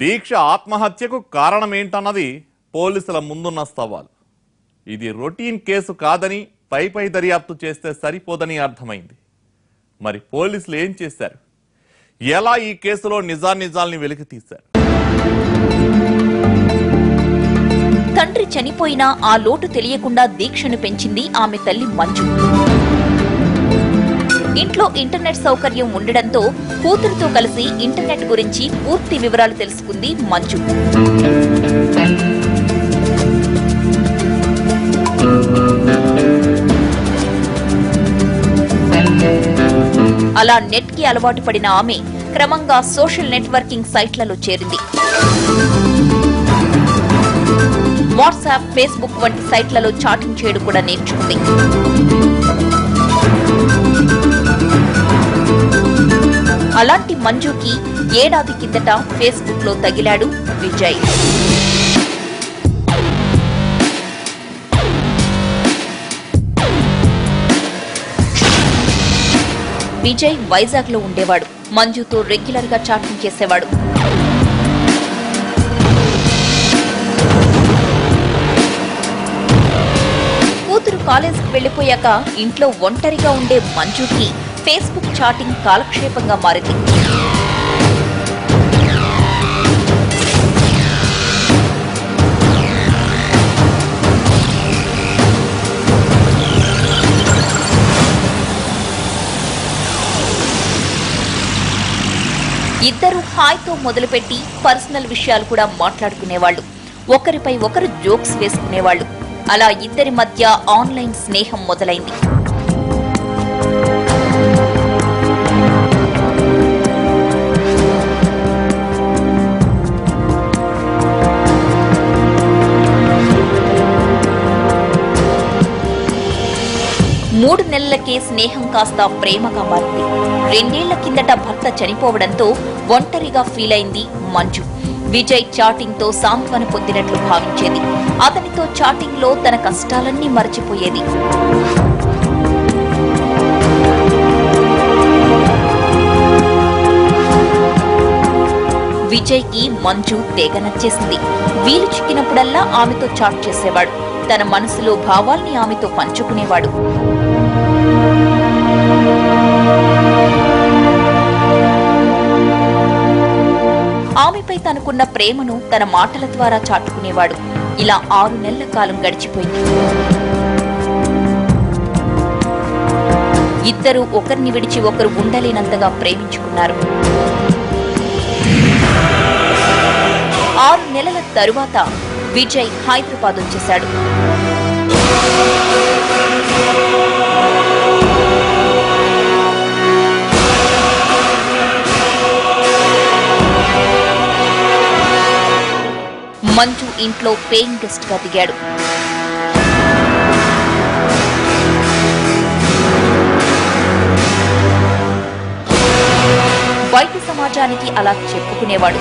దీక్ష ఆత్మహత్యకు కారణం ఏంటన్నది పోలీసుల ముందున్న సవాల్. ఇది రొటీన్ కేసు కాదని పై పై దర్యాప్తు చేస్తే సరిపోదని అర్థమైంది. మరి పోలీసులు ఏం చేశారు? ఎలా ఈ కేసులో నిజానిజాల్ని వెలికి తీశారు? తండ్రి చనిపోయినా ఆ లోటు తెలియకుండా దీక్షను పెంచింది ఆమె తల్లి మంజు. ఇంట్లో ఇంటర్నెట్ సౌకర్యం ఉండడంతో కూతురుతో కలిసి ఇంటర్నెట్ గురించి పూర్తి వివరాలు తెలుసుకుంది మంజు. అలా నెట్కి అలవాటు పడిన ఆమె క్రమంగా సోషల్ నెట్వర్కింగ్ సైట్లలో చేరింది. వాట్సాప్ ఫేస్బుక్ వంటి సైట్లలో చాటింగ్ చేయడం కూడా నేర్చుకుంది. మంజుకి ఏడాది కిందట ఫేస్బుక్లో తగిలాడు విజయ్. విజయ్ వైజాగ్లో ఉండేవాడు. మంజుతో రెగ్యులర్గా చాటింగ్ చేసేవాడు. కూతురు కాలేజీకి వెళ్ళిపోయాక ఇంట్లో ఒంటరిగా ఉండే మంజుకి ఫేస్బుక్ చాటింగ్ కాలక్షేపంగా మారింది. ఇద్దరు హాయ్తో మొదలుపెట్టి పర్సనల్ విషయాలు కూడా మాట్లాడుకునేవాళ్ళు ఒకరిపై ఒకరు జోక్స్ వేసుకునేవాళ్ళు అలా ఇద్దరి మధ్య ఆన్లైన్ స్నేహం మొదలైంది. మూడు నెలలకే స్నేహం కాస్త ప్రేమగా మారింది. రెండేళ్ళ కిందట భర్త చనిపోవడంతో ఒంటరిగా ఫీల్ అయింది మంజు. విజయ్ చాటింగ్తో సాంత్వన పొందినట్లు భావించేది. అతనితో చాటింగ్లో తన కష్టాలన్నీ మరచిపోయేది. విజయ్కి మంజు తెగ నచ్చేసింది. వీలు చిక్కినప్పుడల్లా ఆమెతో చాట్ చేసేవాడు. తన మనసులో భావాల్ని ఆమెతో పంచుకునేవాడు. ఆమెపై తనకున్న ప్రేమను తన మాటల ద్వారా చాటుకునేవాడు. ఇలా ఆరు నెలల కాలం గడిచిపోయింది. ఇద్దరూ ఒకరిని విడిచి ఒకరు ఉండలేనంతగా ప్రేమించుకున్నారు. ఆరు నెలల తరువాత విజయ్ హైదరాబాద్ వచ్చేశాడు. ఇంట్లో పేయింగ్ గెస్ట్గా దిగాడు. బయట సమాజానికి అలా చెప్పుకునేవాడు.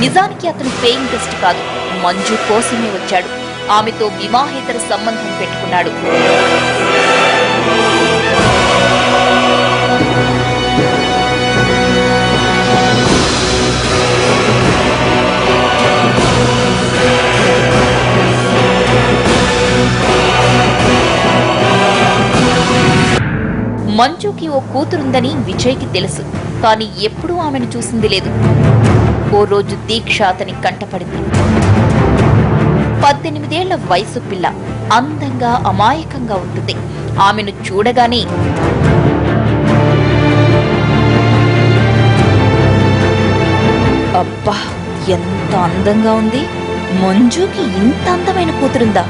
నిజానికి అతను పేయింగ్ గెస్ట్ కాదు మంజు కోసమే వచ్చాడు. ఆమెతో వివాహేతర సంబంధం పెట్టుకున్నాడు. మంజుకి ఓ కూతురుందని విజయ్కి తెలుసు. కానీ ఎప్పుడూ ఆమెను చూసింది లేదు. ఓ రోజు దీక్ష అతని కంటపడింది. పద్దెనిమిదేళ్ళ వయసు పిల్ల అందంగా అమాయకంగా ఉంటుంది. ఆమెను చూడగానే అబ్బా ఎంత అందంగా ఉంది. మంజుకి ఇంత అందమైన కూతురుందా?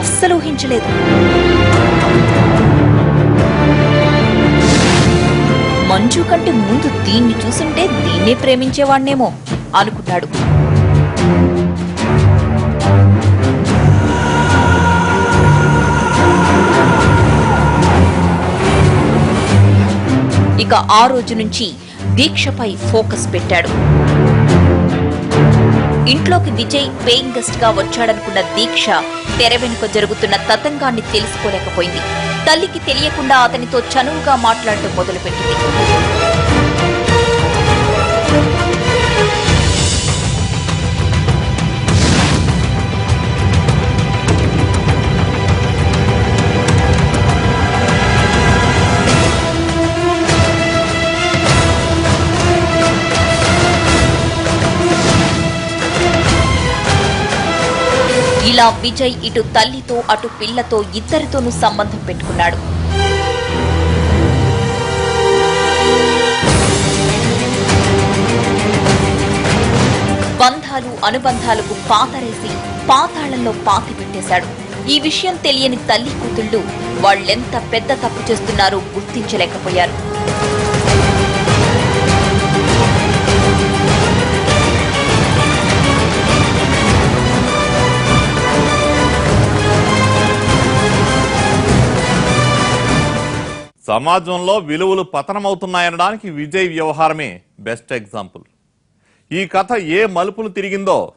అస్సలు ఊహించలేదు. మంజు కంటే ముందు దీన్ని చూసుంటే దీన్నే ప్రేమించేవాణ్ణేమో అనుకున్నాడు. ఇక ఆ రోజు నుంచి దీక్షపై ఫోకస్ పెట్టాడు. ఇంట్లోకి విజయ్ పేయింగ్ గెస్ట్గా వచ్చాడనుకున్న దీక్ష తెర వెనుక జరుగుతున్న తతంగాన్ని తెలుసుకోలేకపోయింది. తల్లికి తెలియకుండా అతనితో చనువుగా మాట్లాడటం మొదలుపెట్టింది. ఇలా విజయ్ ఇటు తల్లితో అటు పిల్లతో ఇద్దరితోనూ సంబంధం పెట్టుకున్నాడు. బంధాలు అనుబంధాలకు పాతరేసి పాతాళంలో పాతి పెట్టేశాడు. ఈ విషయం తెలియని తల్లి కూతుళ్ళు వాళ్ళెంత పెద్ద తప్పు చేస్తున్నారో గుర్తించలేకపోయారు. సమాజంలో విలువలు పతనమవుతున్నాయనడానికి విజయ్ వ్యవహారమే బెస్ట్ ఎగ్జాంపుల్. ఈ కథ ఏ మలుపులు తిరిగిందో